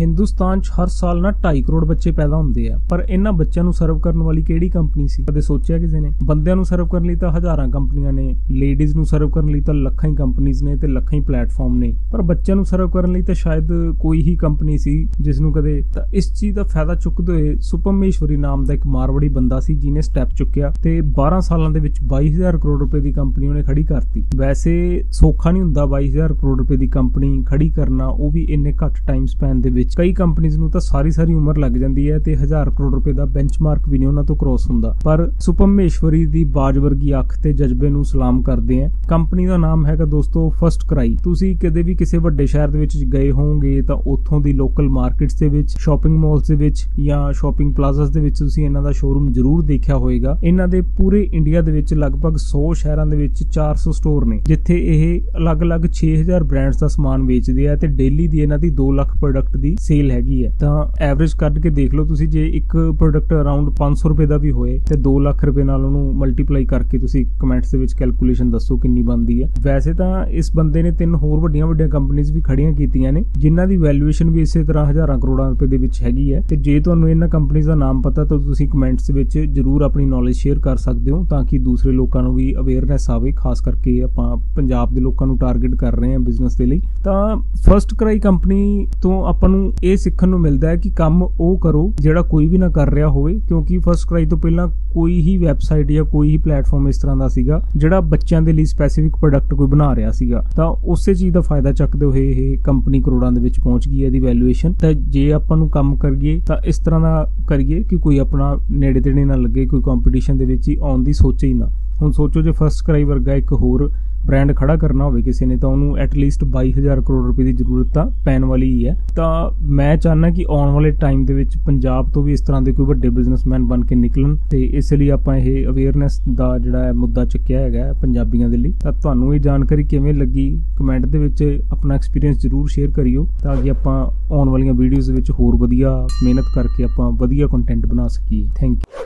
ਹਿੰਦੁਸਤਾਨ 'ਚ ਹਰ ਸਾਲ ਨਾ 2.5 ਕਰੋੜ ਬੱਚੇ ਪੈਦਾ ਹੁੰਦੇ ਆ। ਪਰ ਇਹਨਾਂ ਬੱਚਿਆਂ ਨੂੰ ਸਰਵ ਕਰਨ ਵਾਲੀ ਕਿਹੜੀ ਕੰਪਨੀ ਸੀ? ਕਦੇ ਸੋਚਿਆ ਕਿਸੇ ਨੇ? ਬੰਦਿਆਂ ਨੂੰ ਸਰਵ ਕਰਨ ਲਈ ਤਾਂ ਹਜ਼ਾਰਾਂ ਕੰਪਨੀਆਂ ਨੇ ਲੇਡੀਜ਼ ਨੂੰ ਸਰਵ ਕਰਨ ਲਈ ਤਾਂ ਲੱਖਾਂ ਹੀ ਕੰਪਨੀਆਂ ਨੇ ਤੇ ਲੱਖਾਂ ਹੀ ਪਲੇਟਫਾਰਮ ਨੇ। ਪਰ ਬੱਚਿਆਂ ਨੂੰ ਸਰਵ ਕਰਨ ਲਈ ਤਾਂ ਸ਼ਾਇਦ ਕੋਈ ਹੀ ਕੰਪਨੀ ਸੀ ਜਿਸ ਨੂੰ ਕਦੇ ਤਾਂ ਇਸ ਚੀਜ਼ ਦਾ ਫਾਇਦਾ ਚੁੱਕਦੇ ਹੋਏ ਸੁਪਮੇਸ਼ਵਰੀ ਨਾਮ ਦਾ ਇੱਕ ਮਾਰਵੜੀ ਬੰਦਾ ਸੀ ਜਿਹਨੇ ਸਟੈਪ ਚੁੱਕਿਆ ਤੇ 12 ਸਾਲਾਂ ਦੇ ਵਿੱਚ 22000 ਕਰੋੜ ਰੁਪਏ ਦੀ ਕੰਪਨੀ ਉਹਨੇ ਖੜੀ ਕਰਤੀ। ਵੈਸੇ ਸੌਖਾ ਨਹੀਂ ਹੁੰਦਾ 22000 ਕਰੋੜ ਰੁਪਏ ਦੀ ਕੰਪਨੀ ਖੜੀ ਕਰਨਾ, ਉਹ ਵੀ ਇੰਨੇ ਘੱਟ ਟਾਈਮ ਸਪੈਨ ਦੇ ਵਿੱਚ ਕਈ ਕੰਪਨੀਆਂ ਨੂੰ ਤਾਂ ਸਾਰੀ ਸਾਰੀ ਉਮਰ ਲੱਗ ਜਾਂਦੀ ਹੈ ਤੇ ਹਜ਼ਾਰ ਕਰੋੜ ਰੁਪਏ ਦਾ ਬੈਂਚਮਾਰਕ ਵੀ ਨਹੀਂ ਉਹਨਾਂ ਤੋਂ ਕ੍ਰੋਸ ਹੁੰਦਾ। ਪਰ ਸੁਪਮੇਸ਼ਵਰੀ ਦੀ ਬਾਜ ਵਰਗੀ ਅੱਖ ਤੇ ਜਜ਼ਬੇ ਨੂੰ ਸਲਾਮ ਕਰਦੇ ਆ। ਕੰਪਨੀ ਦਾ ਨਾਮ ਹੈਗਾ ਦੋਸਤੋ ਫਸਟ ਕਰਾਈ ਤੁਸੀਂ ਕਦੇ ਵੀ ਕਿਸੇ ਵੱਡੇ ਸ਼ਹਿਰ ਦੇ ਵਿੱਚ ਗਏ ਹੋਵੋਗੇ ਤਾਂ ਉੱਥੋਂ ਦੀ ਲੋਕਲ ਮਾਰਕੀਟਸ ਦੇ ਵਿੱਚ ਸ਼ਾਪਿੰਗ ਮਾਲਸ ਦੇ ਵਿੱਚ ਜਾਂ ਸ਼ਾਪਿੰਗ ਪਲਾਜ਼ਾਸ ਦੇ ਵਿੱਚ ਤੁਸੀਂ ਇਹਨਾਂ ਦਾ ਸ਼ੋਰੂਮ ਜ਼ਰੂਰ ਦੇਖਿਆ ਹੋਵੇਗਾ। ਇਹਨਾਂ ਦੇ ਪੂਰੇ ਇੰਡੀਆ ਦੇ ਵਿੱਚ ਲਗਭਗ 100 ਸ਼ਹਿਰਾਂ ਦੇ ਵਿੱਚ 400 ਸਟੋਰ ਨੇ, ਜਿੱਥੇ ਇਹ ਅਲੱਗ-ਅਲੱਗ 6000 ਬ੍ਰਾਂਡਸ ਦਾ ਸਮਾਨ ਵੇਚਦੇ ਆ ਤੇ ਡੇਲੀ ਦੀ ਇਹਨਾਂ ਦੀ 2 ਲੱਖ ਪ੍ਰੋਡਕਟ ਦੀ ਸੇਲ ਹੈਗੀ ਹੈ, ਤਾਂ ਐਵਰੇਜ ਕੱਢ ਕੇ ਦੇਖ ਲਓ ਤੁਸੀਂ ਜੇ ਇੱਕ ਪ੍ਰੋਡਕਟ ਅਰਾਊਂਡ 500 ਰੁਪਏ ਦਾ ਵੀ ਹੋਏ ਤੇ 2 ਲੱਖ ਰੁਪਏ ਨਾਲ ਉਹਨੂੰ ਮਲਟੀਪਲਾਈ ਕਰਕੇ ਤੁਸੀਂ ਕਮੈਂਟਸ ਦੇ ਵਿੱਚ ਕੈਲਕੂਲੇਸ਼ਨ ਦੱਸੋ ਕਿੰਨੀ ਬਣਦੀ ਹੈ। ਵੈਸੇ ਤਾਂ ਇਸ ਬੰਦੇ ਨੇ ਤਿੰਨ ਹੋਰ ਵੱਡੀਆਂ ਵੱਡੀਆਂ ਕੰਪਨੀਆਂ ਵੀ ਖੜੀਆਂ ਕੀਤੀਆਂ ਨੇ, ਜਿਨ੍ਹਾਂ ਦੀ ਵੈਲਿਊਏਸ਼ਨ ਵੀ ਇਸੇ ਤਰ੍ਹਾਂ ਹਜ਼ਾਰਾਂ ਕਰੋੜਾਂ ਰੁਪਏ ਦੇ ਵਿੱਚ ਹੈਗੀ ਹੈ ਤੇ ਜੇ ਤੁਹਾਨੂੰ ਇਹਨਾਂ ਕੰਪਨੀਆਂ ਦਾ ਨਾਮ ਪਤਾ ਤਾਂ ਤੁਸੀਂ ਕਮੈਂਟਸ ਵਿੱਚ ਜਰੂਰ ਆਪਣੀ ਨੌਲੇਜ ਸ਼ੇਅਰ ਕਰ ਸਕਦੇ ਹੋ ਤਾਂ ਕਿ ਦੂਸਰੇ ਲੋਕਾਂ ਨੂੰ ਵੀ ਅਵੇਅਰਨੈਸ ਆਵੇ, ਖਾਸ ਕਰਕੇ ਆਪਾਂ ਪੰਜਾਬ ਦੇ ਲੋਕਾਂ ਨੂੰ ਟਾਰਗੇਟ ਕਰ ਰਹੇ ਹਾਂ ਬਿਜ਼ਨਸ ਦੇ ਲਈ। ਤਾਂ ਫਰਸਟ ਕਰਾਈ ਕੰਪਨੀ ਤੋਂ ਆਪਾਂ ਨੂੰ ਇਹ ਸਿੱਖਣ ਨੂੰ ਮਿਲਦਾ ਹੈ ਕਿ ਕੰਮ ਉਹ ਕਰੋ ਜਿਹੜਾ ਕੋਈ ਵੀ ਨਾ ਕਰ ਰਿਹਾ ਹੋਵੇ, ਕਿਉਂਕਿ ਫਰਸਟ ਕਰਾਈ ਤੋਂ ਪਹਿਲਾਂ ਕੋਈ ਹੀ ਵੈਬਸਾਈਟ ਜਾਂ ਕੋਈ ਹੀ ਪਲੇਟਫਾਰਮ ਇਸ ਤਰ੍ਹਾਂ ਦਾ ਸੀਗਾ ਜਿਹੜਾ ਬੱਚਿਆਂ ਦੇ ਲਈ ਸਪੈਸੀਫਿਕ ਪ੍ਰੋਡਕਟ ਕੋਈ ਬਣਾ ਰਿਹਾ ਸੀਗਾ। ਤਾਂ ਉਸੇ ਚੀਜ਼ ਦਾ ਫਾਇਦਾ ਚੱਕਦੇ ਹੋਏ ਇਹ ਕੰਪਨੀ ਕਰੋੜਾਂ ਦੇ ਵਿੱਚ ਪਹੁੰਚ ਗਈ ਹੈ ਇਹਦੀ ਵੈਲਿਊਏਸ਼ਨ ਤਾਂ ਜੇ ਆਪਾਂ ਨੂੰ ਕੰਮ ਕਰੀਏ ਤਾਂ ਇਸ ਤਰ੍ਹਾਂ ਦਾ ਕਰੀਏ ਕਿ ਕੋਈ ਆਪਣਾ ਨੇੜੇ ਤੇੜੇ ਨਾ ਲੱਗੇ, ਕੋਈ ਕੰਪੀਟੀਸ਼ਨ ਦੇ ਵਿੱਚ ਹੀ ਆਉਣ ਦੀ ਸੋਚੇ ਹੀ ਨਾ। ਹੁਣ ਸੋਚੋ ਜੇ ਫਸਟ ਕਰਾਈ ਵਰਗਾ ਇੱਕ ਹੋਰ ਬ੍ਰਾਂਡ ਖੜਾ ਕਰਨਾ ਹੋਵੇ ਕਿਸੇ ਨੇ, ਤਾਂ ਉਹਨੂੰ ਐਟਲੀਸਟ 22000 ਕਰੋੜ ਰੁਪਏ ਦੀ ਜ਼ਰੂਰਤ ਤਾਂ ਪੈਣ ਵਾਲੀ ਹੀ ਹੈ। ਤਾਂ ਮੈਂ ਚਾਹਨਾ ਕਿ ਆਉਣ ਵਾਲੇ ਟਾਈਮ ਦੇ ਵਿੱਚ ਪੰਜਾਬ ਤੋਂ ਵੀ ਇਸ ਤਰ੍ਹਾਂ ਦੇ ਕੋਈ ਵੱਡੇ ਬਿਜ਼ਨਸਮੈਨ ਬਣ ਕੇ ਨਿਕਲਣ, ਤੇ ਇਸ ਲਈ ਆਪਾਂ ਇਹ ਅਵੇਅਰਨੈਸ ਦਾ ਜਿਹੜਾ ਹੈ ਮੁੱਦਾ ਚੱਕਿਆ ਹੈਗਾ ਪੰਜਾਬੀਆਂ ਦੇ ਲਈ। ਤਾਂ ਤੁਹਾਨੂੰ ਇਹ ਜਾਣਕਾਰੀ ਕਿਵੇਂ ਲੱਗੀ? ਕਮੈਂਟ ਦੇ ਵਿੱਚ ਆਪਣਾ ਐਕਸਪੀਰੀਅੰਸ ਜ਼ਰੂਰ ਸ਼ੇਅਰ ਕਰਿਓ, ਤਾਂ ਕਿ ਆਪਾਂ ਆਉਣ ਵਾਲੀਆਂ ਵੀਡੀਓਜ਼ ਵਿੱਚ ਹੋਰ ਵਧੀਆ ਮਿਹਨਤ ਕਰਕੇ ਆਪਾਂ ਵਧੀਆ ਕੰਟੈਂਟ ਬਣਾ ਸਕੀਏ। Thank you